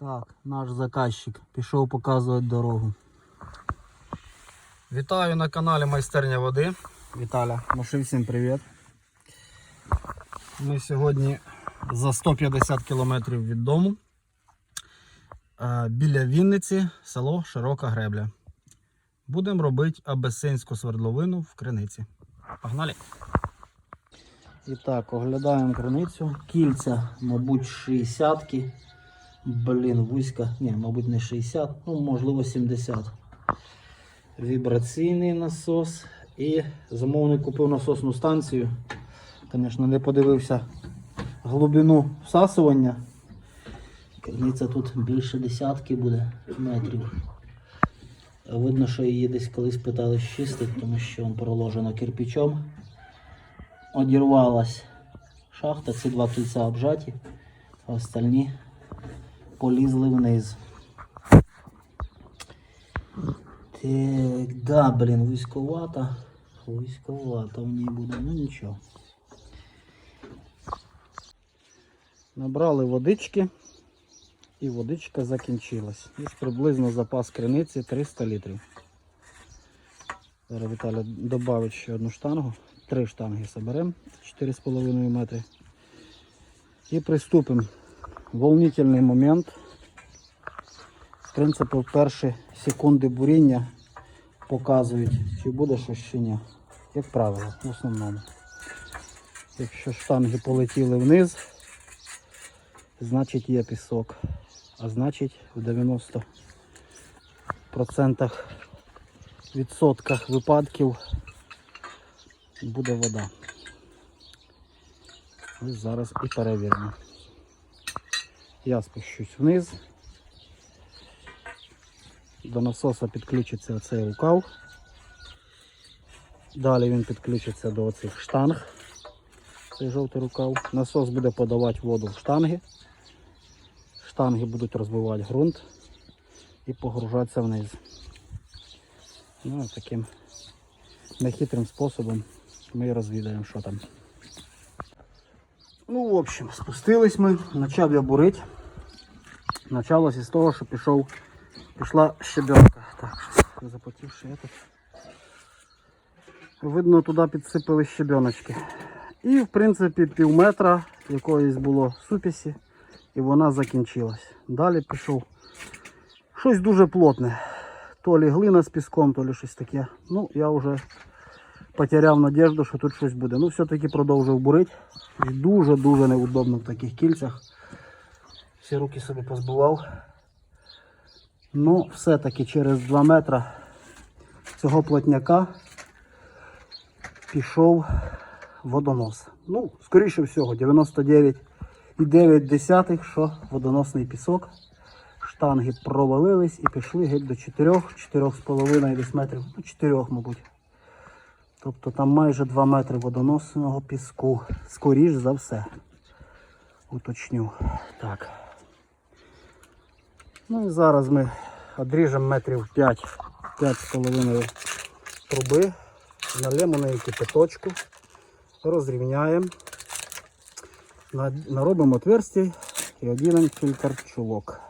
Так, наш заказчик пішов показувати дорогу. Вітаю на каналі Майстерня води. Віталя, маши всім привіт. Ми сьогодні за 150 кілометрів від дому. е, Біля Вінниці, село Широка Гребля. Будемо робити абесинську свердловину в криниці. Погнали! І так, оглядаємо криницю. Кільця, мабуть, 60-ки. Блін, вузька. Ні, мабуть, не 60, ну, можливо, 70. Вібраційний насос. І замовник купив насосну станцію. Звісно, не подивився глибину всасування. Криниця тут більше десятки буде метрів. Видно, що її десь колись питали чистити, тому що він проложено кирпичом. Одірвалась шахта, ці два кільця обжаті, а остальні полізли вниз. Так, да, блін, вузьковата. Вузьковата в ній буде, ну нічого. Набрали водички і водичка закінчилась. Ось приблизно запас криниці 300 літрів. Зараз Віталя додавить ще одну штангу. Три штанги соберемо 4,5 метри. І приступимо. Волнительний момент. В принципі, перші секунди буріння показують, чи буде щось чи ні. Як правило, в основному. Якщо штанги полетіли вниз, значить є пісок. А значить в 90% відсотках випадків буде вода. Ось зараз і перевіримо. Я спущусь вниз. До насоса підключиться оцей рукав. Далі він підключиться до оцих штанг. Цей жовтий рукав. Насос буде подавати воду в штанги. Штанги будуть розбивати ґрунт і погружатися вниз. Ну, таким нехитрим способом ми розвідаємо, що там. Ну, в общем, спустились ми, почав я бурити. Почалось із того, що пішов, пішла щебенка. Так, запотівши этот. Видно, туди підсипали щебеночки. І, в принципі, пів метра якоїсь було супісі, і вона закінчилась. Далі пішов щось дуже плотне. То лі глина з піском, то лі щось таке. Ну, я вже потеряв надіжду, що тут щось буде. Ну, все-таки продовжив бурити. Дуже-дуже неудобно в таких кільцях. Всі руки собі позбивав. Ну, все-таки через 2 метри цього плотняка пішов водонос. Ну, скоріше всього, 99,9, що водоносний пісок. Штанги провалились і пішли геть до 4, 4,5 десь метрів, ну 4, мабуть. Тобто там майже 2 метри водоносного піску. Скоріш за все. Уточню. Так. Ну і зараз ми одріжемо метрів 5, 5,5 труби, налємо на неї кипяточку, розрівняємо, наробимо отверстій і одінемо чулок.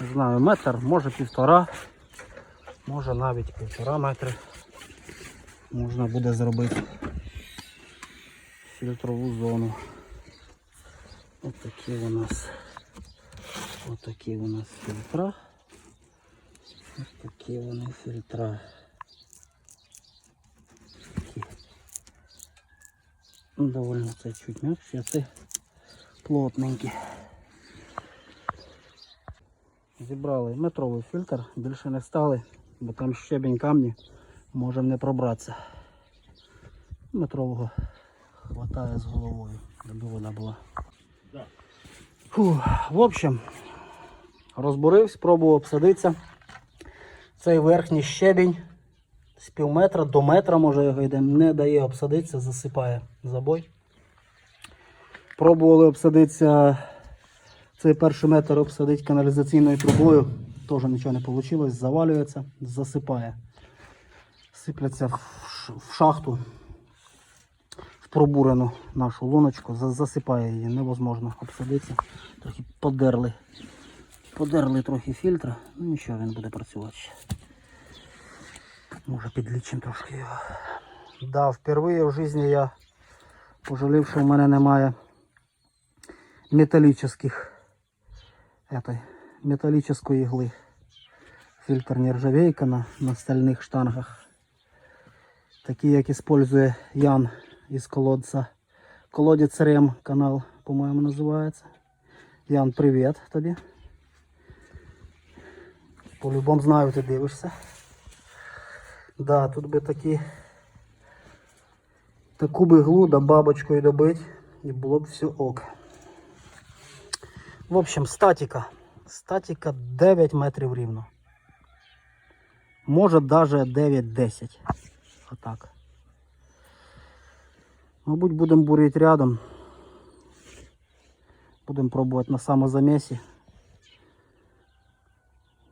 Не знаю, метр, може півтора, може навіть півтора метри. Можна буде зробити фільтрову зону. Ось такі у нас ось такі у нас фільтра. Ось такі вони фільтра. Такі. Ну, довольно це чуть м'якші, а це плотненькі. Зібрали метровий фільтр, більше не стали, бо там щебінь камні, можемо не пробратися. Метрового хватає з головою, аби вода була. Фу, в общем, розбурився, пробував обсадитися. Цей верхній щебінь з пів метра до метра, може його йде, не дає обсадитися, засипає забой. Пробували обсадитися, цей перший метр обсадити каналізаційною трубою, теж нічого не вийшло, завалюється, засипає. Сипляться в шахту В пробурену нашу луночку, за- засипає її, невозможно обсадитися. Трохи подерли. Подерли трохи фільтр, ну нічого, він буде працювати ще. Може підлічимо трошки його. Да, впервые в житті я пожалів, що в мене немає металлических этой, металлической иглы. Фильтр нержавейка на, на стальных штангах. Такі, як использує Ян із колодця. Колодець Рем канал, по-моєму, називається. Ян, привіт тобі. По-любому знаю, ти дивишся. Да, тут би такі таку би іглу да бабочкою добить і було б все ок. В общем, статика. Статика 9 метрів рівно. Може даже 9-10. Отак. Мабуть, будемо бурити рядом. Будемо пробувати на самозамісі.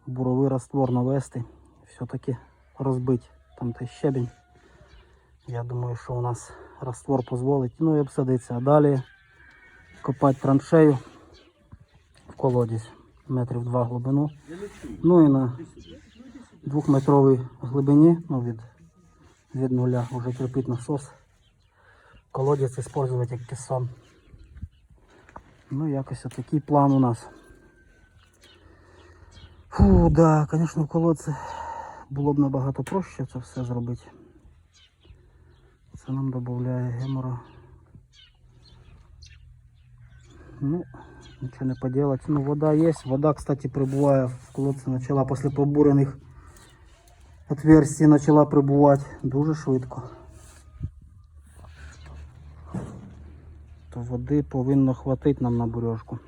Буровий раствор навести. Все-таки розбити там той щебінь. Я думаю, що у нас раствор дозволить. Ну і обсадиться. А далі копати траншею в колодязь метрів два глибину. Ну і на двохметровій глибині, ну від, від нуля вже кріпить насос. Колодязь використовувати як кесон. Ну якось отакий план у нас. Фу, да, звісно, в колодці було б набагато проще це все зробити. Це нам додає гемора. Ну, нічого не поделать. Ну, вода є. Вода, кстати, прибуває в колодці почала після пробурених отверстий почала прибувати дуже швидко. То води повинно хватити нам на бурежку.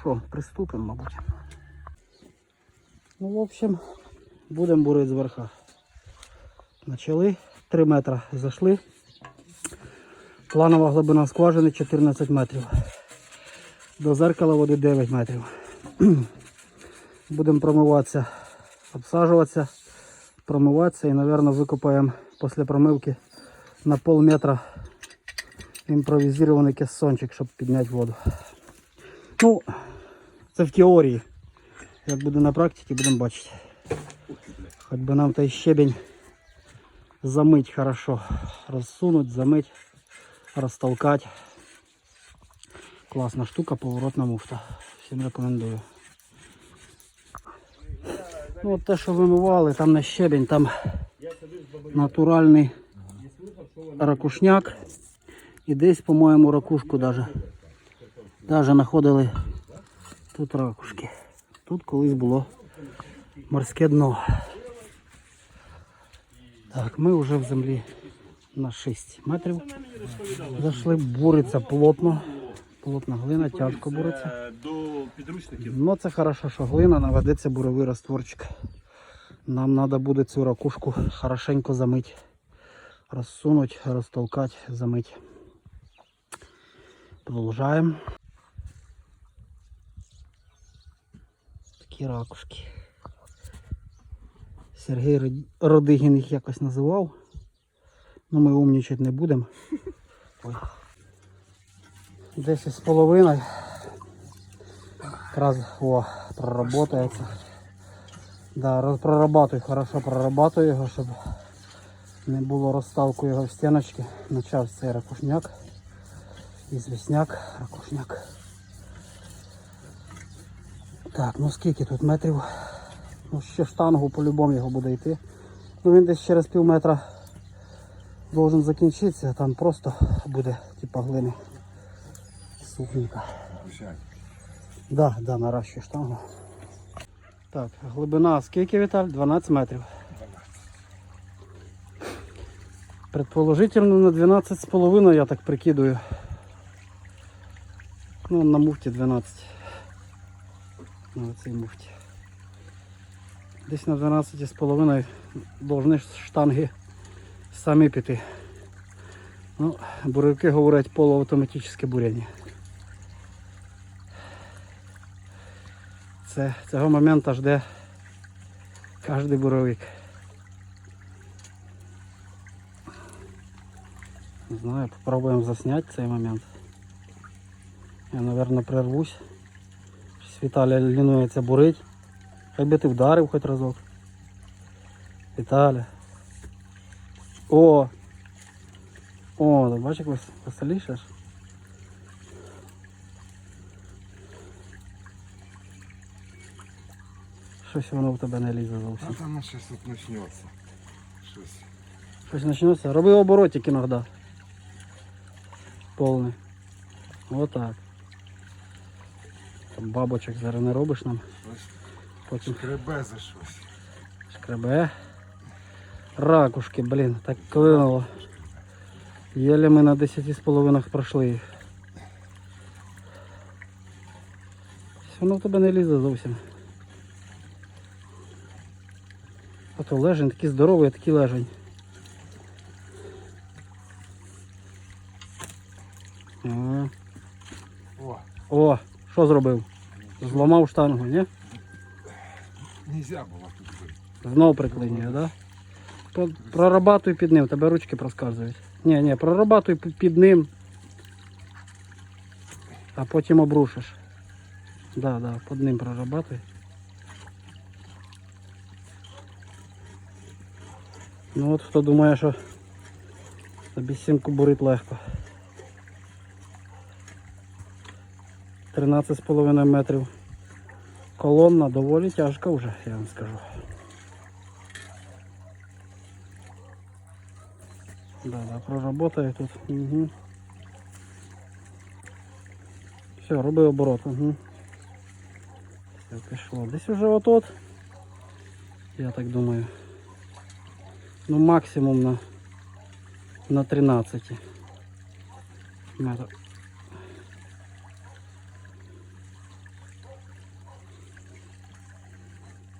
Що, приступимо, мабуть. Ну, в общем, будемо бурити зверха. Почали 3 метри зайшли. Планова глибина скважини 14 метрів. До зеркала води 9 метрів. Будемо промиватися, обсаджуватися, промиватися і, мабуть, викопаємо після промивки на пол метра імпровізований кессончик, щоб підняти воду. Ну, це в теорії. Як буде на практиці, будемо бачити. Хоч би нам той щебень замыть хорошо. Рассунуть, замыть, растолкать. Класна штука, поворотна муфта. Всім рекомендую. Ну, от те, що вимивали, там не щебень, там натуральний ракушняк. І десь, по-моєму, ракушку даже. Знаходили тут ракушки. Тут колись було морське дно. Так, ми вже в землі на 6 метрів. Зайшли, буриться плотно. Плотна глина, тяжко буриться. До підручників. Ну це хорошо, що глина наведеться буровий растворчик. Нам треба буде цю ракушку хорошенько замити. Розсунути, розтолкати, замити. Продовжаємо. Такі ракушки. Сергій Родигін їх якось називав. Ну ми умнічати не будемо. Десять з половиною. Якраз о, проработається. Да, прорабатуй, хорошо прорабатуй його, щоб не було розставку його в стіночки. Почав цей ракушняк. Ізвісняк, ракушняк. Так, ну скільки тут метрів? Ну ще штангу по-любому його буде йти. Ну він десь через пів метра должен закінчитися, там просто буде типа глини. Сухненько. Да, да, наращую штангу. Так, глибина скільки Віталь? 12 метрів. Предположительно на 12 з половиною я так прикидую. Ну, на муфті 12. На цій муфті. Десь на 12 з половиною повинні штанги самі піти. Ну, буревики говорять полуавтоматичне буряння. Це цього моменту жде кожен буровик. Не знаю, попробуємо засняти цей момент. Я, мабуть, прервусь. Щось Віталя лінується бурить. Хай би ти вдарив хоч разок. Віталя. О! О, так бачиш, як вес- веселіше ж. Щось воно в тебе не лізе А зовсім. там сейчас тут начнется. Щось. Щось почнеться. Роби оборотик іноді. Повний. Отак. Там бабочок зараз не робиш нам. Потім шкребе за щось. шкребе. Ракушки, блін, так клинуло. Єлі ми на 10,5 пройшли їх. Воно в тебе не лізе зовсім. Ото лежень, такий здоровий, а такий лежень. О, О, що зробив? Зламав штангу, ні? нельзя було тут. Знов приклинює, да? Прорабатуй під ним, тебе ручки проскальзують. Ні, ні, прорабатуй під ним. А потім обрушиш. Да, да, під ним прорабатуй. Ну от хто думає, що тобі сімку бурить легко. 13,5 метрів. Колонна доволі тяжка вже, я вам скажу. Да, да, проработає тут. Угу. Все, роби оборот. Угу. Все, пішло. Десь уже от-от. Я так думаю. Ну максимум на, на 13 метр.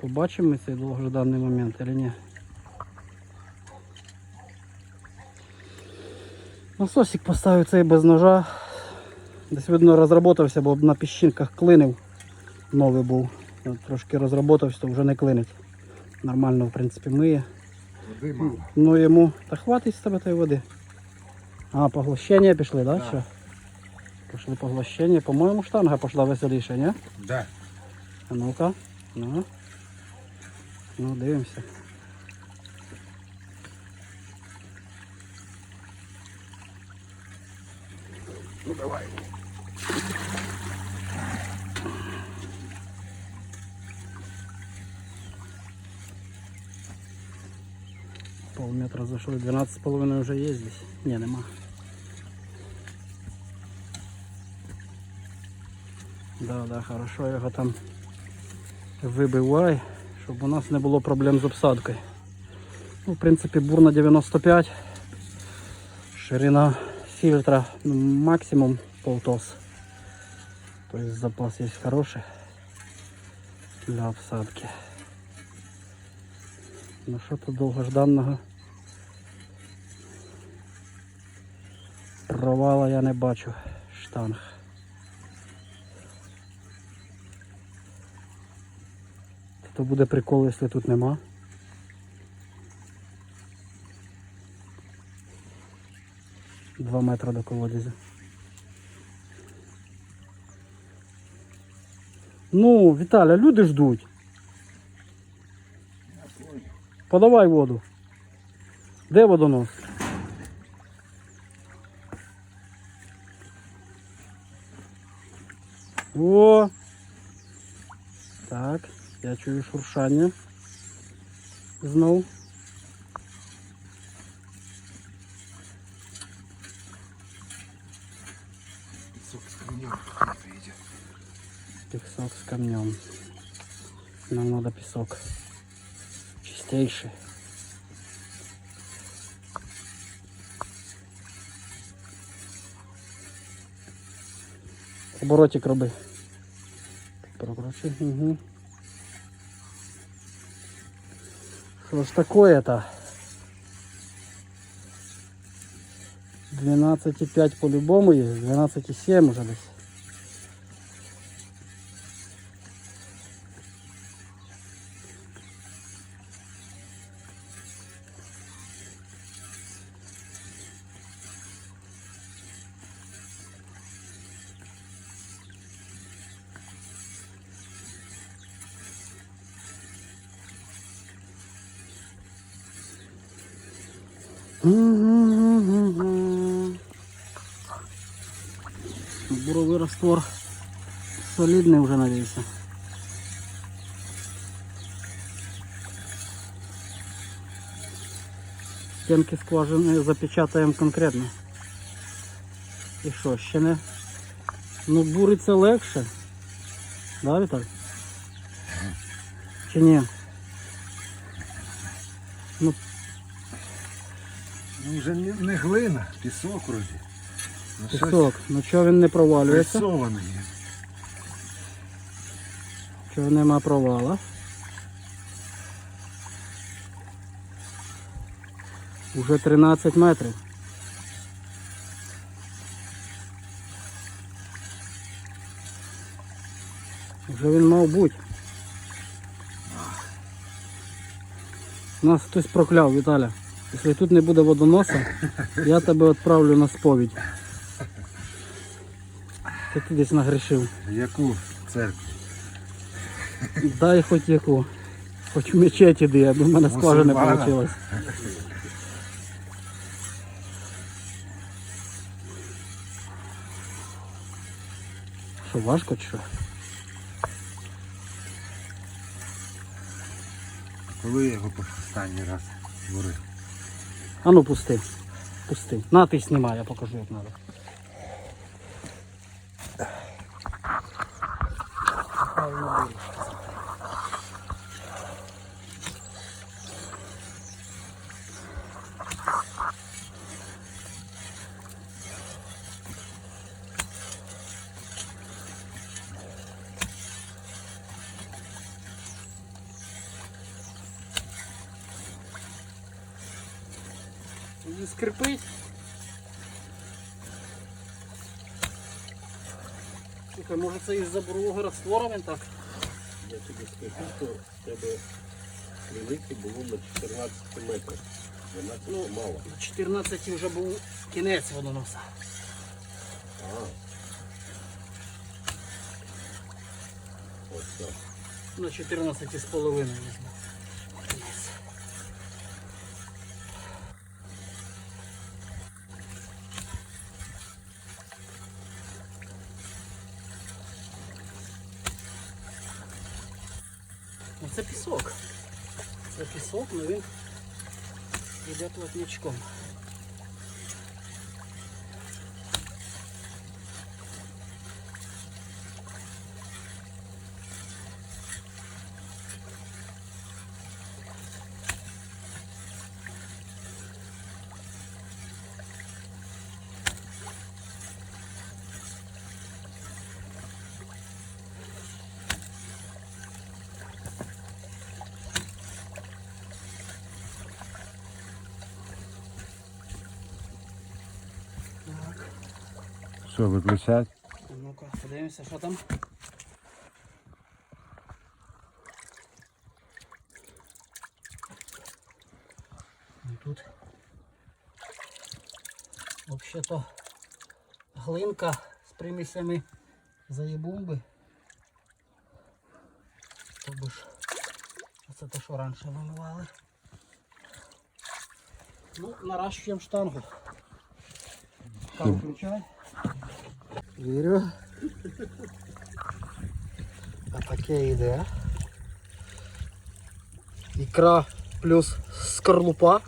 Побачимо ми цей довгожданий момент чи ні? Насосик поставив цей без ножа. Десь видно розработався, бо на піщинках клинив. Новий був. Трошки розработався, то вже не клинить. Нормально, в принципі, миє. Води мало. Ну йому. Та хватить з тебе тої води. А, поглощення пішли, так? Да? Да. Що? Пішли поглощення. По-моєму, штанга пішла веселіше, ні? Да. А ну-ка. Ну. Ну, дивимося. Ну давай. Полметра зайшли, 12,5 вже є здесь. Ні, нема. Да, да, хорошо, його там вибивай, щоб у нас не було проблем з обсадкою. Ну, в принципі, бур на 95. Ширина фільтра ну, максимум полтос. Тобто запас є хороший для обсадки. Ну що тут довгожданного? Провала я не бачу штанг. То буде прикол, якщо тут нема. Два метри до колодязя. Ну, Віталя, люди ждуть. Подавай воду. Де водонос? О! Чую шуршання. Знов. Песок с камнем какой-то идет. Песок с камнем. Нам надо песок. Чистейший. Оборотик роби. Прокручи. Угу. Что ж такое-то? 12,5 по-любому есть, 12,7 уже десь. Буровий раствор солідний вже надіюся. Стінки скважини запечатаємо конкретно. І що, ще не? Ну буриться легше. Да, Віталь? Чи ні? Ну, Ну вже не, не глина, пісок вроді. Ну, щось пісок. Ну чого він не провалюється? пресоване Чого нема провала? Уже 13 метрів. Вже він мав бути. Нас хтось прокляв, Віталя. Якщо тут не буде водоноса, я тебе відправлю на сповідь. Ти десь нагрішив. Яку церкву? Дай хоч яку. Хоч в мечеть іди, аби в мене скважина не вийшла. Що, важко чи що? Коли я його останній раз творив? А ну пусти. Пусти. На ти знімай, я покажу як треба. Не Слухай, може це із-за бурового раствора він так? Я тобі скажу, що в тебе велике було на 14 метрів. 12 Ну, мало. На 14 вже був кінець водоноса. А. Ось так. На 14 з половиною візьму. Кінець. Ну, Це пісок. Це пісок, але він йде Що, виключать? Ну-ка, подивимося, що там. Ну, Тут взагалі-то глинка з примісями заєбумби. Тобто ж, це те, що раніше вимивали. Ну, наращуємо штангу. Так, включай. Вірю. А таке йде. Ікра плюс скорлупа.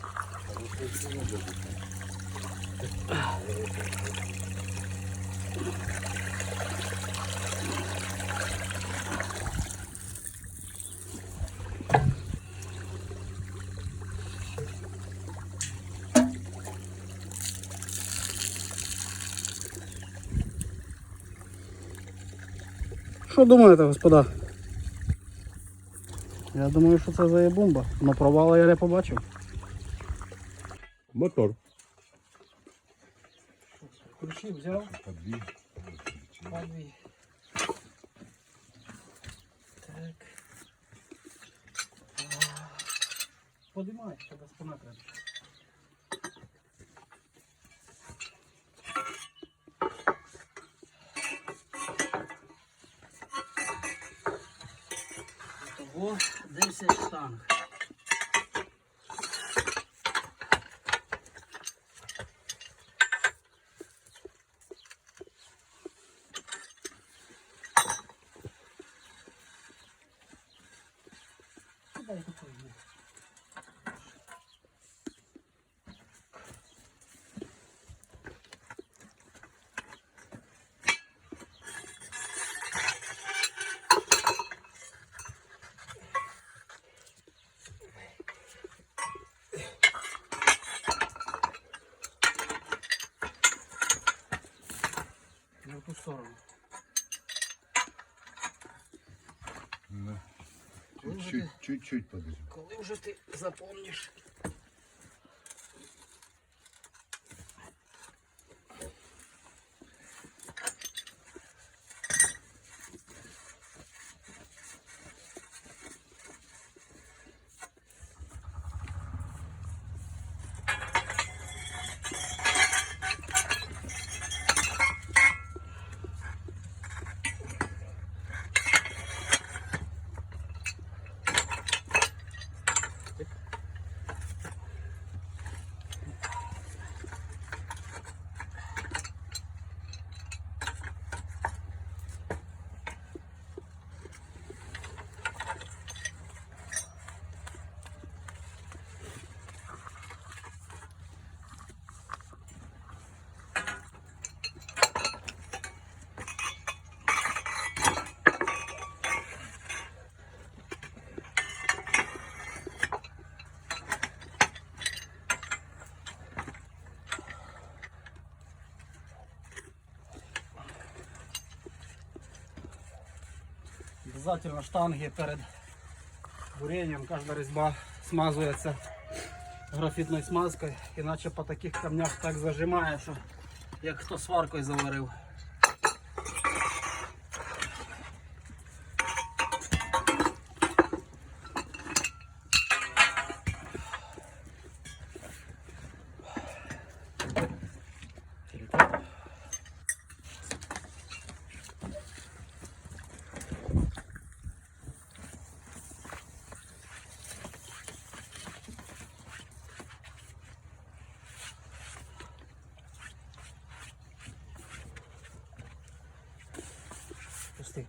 Що думаєте, господа? Я думаю, що це за бомба. Но провала я не побачив. Мотор. Ключі взяв. По дві. Дві. Так. Подимай, без понакрити. Штанг? Ту сторону. Ну, Чуть-чуть, подожди. коли вже ти запомниш. Обязательно штанги перед бурением. Каждая резьба смазывается графітною смазкою, іначе по таких камнях так зажимає, що як хто сваркою заварив. Пусти.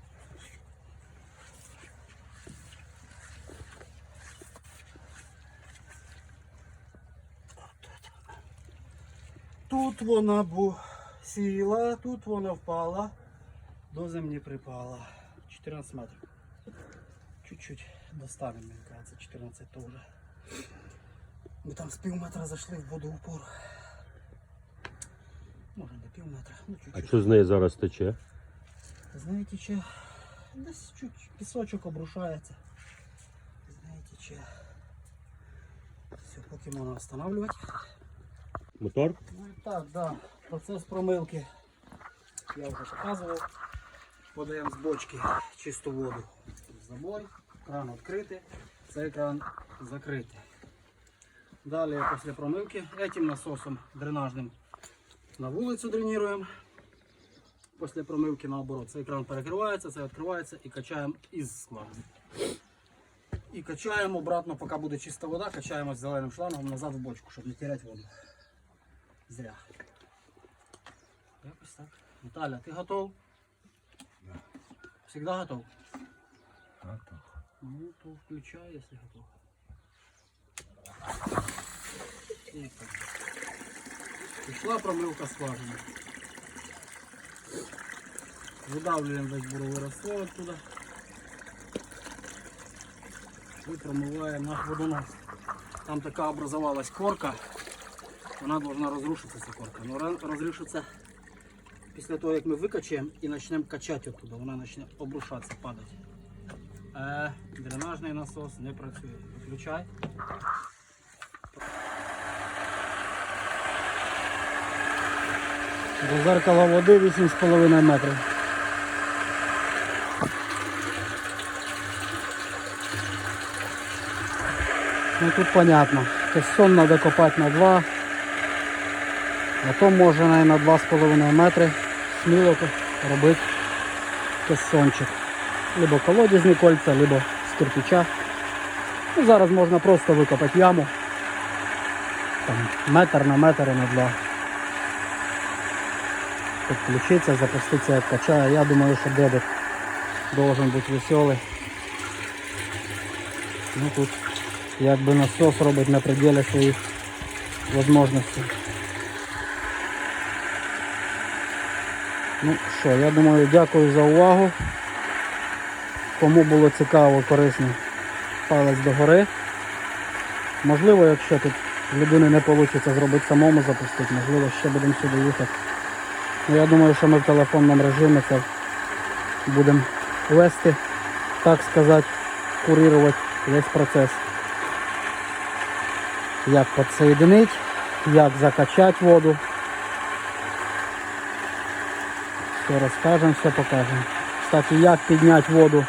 Тут вона бу сіла, тут вона впала, до землі припала. 14 метрів. Чуть-чуть достанемо, мені кажется, 14 теж. Ми там з пів метра зайшли в воду упор. Може не пів метра, ну А чуть-чуть. що з неї зараз тече? Знаєте, че десь чуть пісочок обрушається. Знаєте, че все, поки можна встановлювати. Мотор? Ну і так, да. Процес промивки я вже показував. Подаємо з бочки чисту воду. Забой, кран відкритий, цей кран закритий. Далі після промивки этим насосом дренажним на вулицю дренуємо. Після промивки наоборот. Цей кран перекривається, це відкривається і качаємо із складу. І качаємо обратно, поки буде чиста вода, качаємо з зеленим шлангом назад в бочку, щоб не теряти воду. Зря. Якось так. Наталя, ти готов? Да. Всегда готов? Готов. Ну, то включай, если готов. І так. Пішла промивка скважини. Видавлюємо весь буровий раствор оттуда. І промиваємо наш водонос. Там така образовалась корка. Вона должна розрушитися, корка. Но розрушиться після того, як ми викачаємо і почнемо качати оттуда. Вона почне обрушатися, падати. Е, дренажний насос не працює. Виключай. До зеркала води 8,5 метрів. Ну тут понятно. Кессон треба копати на 2. А то можна і на 2,5 метри сміло робити кессончик. Либо колодезні кольця, либо з кирпича. Ну, зараз можна просто викопати яму. Там, метр на метр і на два. Підключитися, запуститися як качає. Я думаю, що дебет должен бути веселий. Ну тут якби насос робить на пределі своїх можливостей. Ну що, я думаю, дякую за увагу. Кому було цікаво, корисно, палець догори. Можливо, якщо тут людини не вийде зробити самому запустити, можливо, ще будемо сюди їхати Ну, Я думаю, що ми в телефонному режимі це будемо вести, так сказати, курувати весь процес. Як підсоєдинити, як закачати воду. Все розкажемо, все покажемо. Кстати, як підняти воду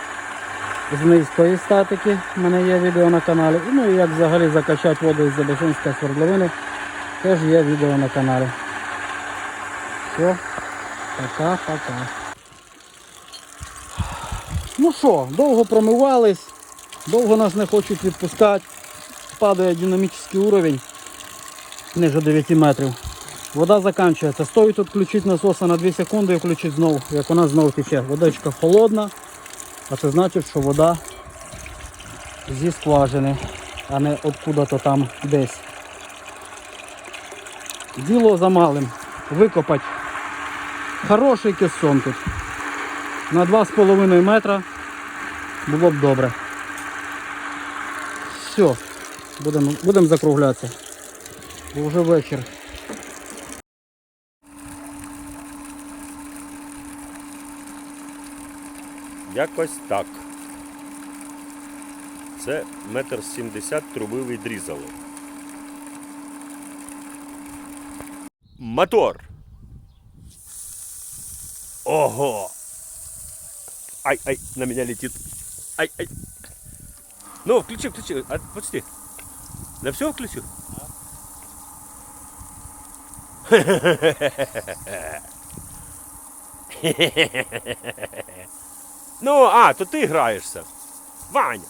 з низької статики. У мене є відео на каналі. Ну і як взагалі закачати воду із Забашинської свердловини. Теж є відео на каналі. Все. Пока-пока. Ну що, довго промивались, довго нас не хочуть відпускати. Падає динамічний уровень ниже 9 метрів. Вода закінчується. Стоїть тут включити насоса на 2 секунди і включити знову, як вона знову тече. Водичка холодна, а це значить, що вода зі скважини, а не откуда-то там десь. Діло за малим. Викопати хороший кессон тут. На 2,5 метра було б добре. Все, будемо будем закруглятися. Бо вже вечір. Якось так. Це метр сімдесят труби відрізали. Мотор. Ого! Ай, ай, на меня летит. Ай, ай. Ну, включи, включи. А, почти. На все включу? Ну, а, то ти граєшся. Ваня.